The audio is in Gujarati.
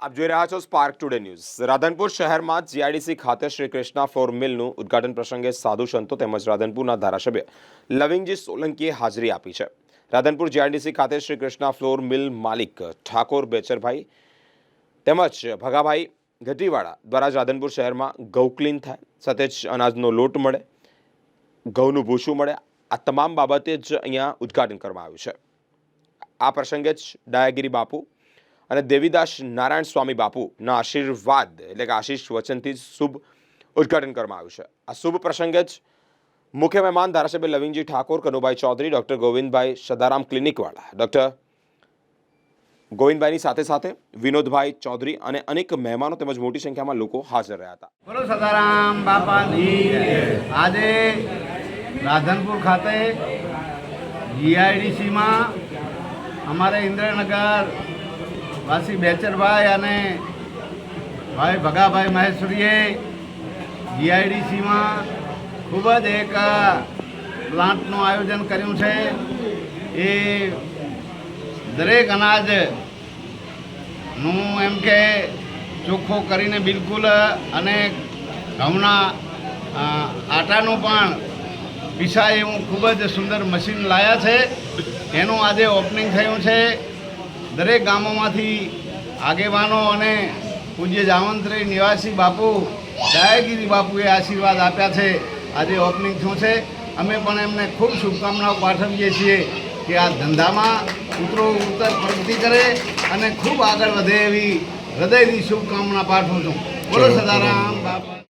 આપ જોઈ રહ્યા છો સ્પાર્ક ટુડે ન્યૂઝ રાધનપુર શહેરમાં જીઆઈડીસી ખાતે શ્રી કૃષ્ણા ફ્લોર મિલનું ઉદઘાટન પ્રસંગે સાધુ સંતો તેમજ રાધનપુરના ધારાસભ્ય લવિંગજી સોલંકીએ હાજરી આપી છે. રાધનપુર જીઆઈડીસી ખાતે શ્રી કૃષ્ણા ફ્લોર મિલ માલિક ઠાકોર બેચરભાઈ તેમજ ભગાભાઈ ગઢીવાળા દ્વારા જ રાધનપુર શહેરમાં ગૌ ક્લીન થાય સાથે જ અનાજનો લોટ મળે, ઘઉંનું ભૂસું મળે, આ તમામ બાબતે જ અહીંયા ઉદઘાટન કરવામાં આવ્યું છે. આ પ્રસંગે જ ડાયાગીરી બાપુ અને દેવીદાસ નારાયણ સ્વામી બાપુના આશીર્વાદ, એટલે કે આશીષ વચનથી શુભ ઉદ્ઘાટન કરવામાં આવ્યું છે. આ શુભ પ્રસંગે જ મુખ્ય મહેમાન ધારાસભ્ય લવિંગજી ઠાકોર, કનુભાઈ ચૌધરી, ડૉક્ટર ગોવિંદભાઈ સદારામ ક્લિનિકવાળા. ડૉક્ટર ગોવિંદભાઈની સાથે સાથે વિનોદભાઈ ચૌધરી અને અનેક મહેમાનો તેમજ મોટી સંખ્યામાં લોકો હાજર રહ્યા હતા. બોલો સદારામ બાપાની. આજે રાધનપુર ખાતે જીઆઈડીસીમાં અમારે ઇન્દ્રનગર વાસી બેચરભાઈ અને ભાઈ ભગાભાઈ મહેશ્વરીએ જીઆઈડીસીમાં ખૂબ જ એક પ્લાન્ટનું આયોજન કર્યું છે. એ દરેક અનાજનું એમ કે ચોખ્ખો કરીને બિલકુલ અને ઘઉંના આટાનું પણ પીસાય એવું ખૂબ જ સુંદર મશીન લાયા છે. એનું આજે ઓપનિંગ થયું છે. દરેક ગામોમાંથી આગેવાનો અને પૂજ્ય જાવંત્રી નિવાસી બાપુ દયાગીરી બાપુએ આશીર્વાદ આપ્યા છે. આજે ઓપનિંગ થયું છે. અમે પણ એમને ખૂબ શુભકામનાઓ પાઠવીએ છીએ કે આ ધંધામાં ઉતરો ઉત્તર પ્રગતિ કરે અને ખૂબ આગળ વધે એવી હૃદયની શુભકામના પાઠવું છું. બોલો સદારામ બાપા.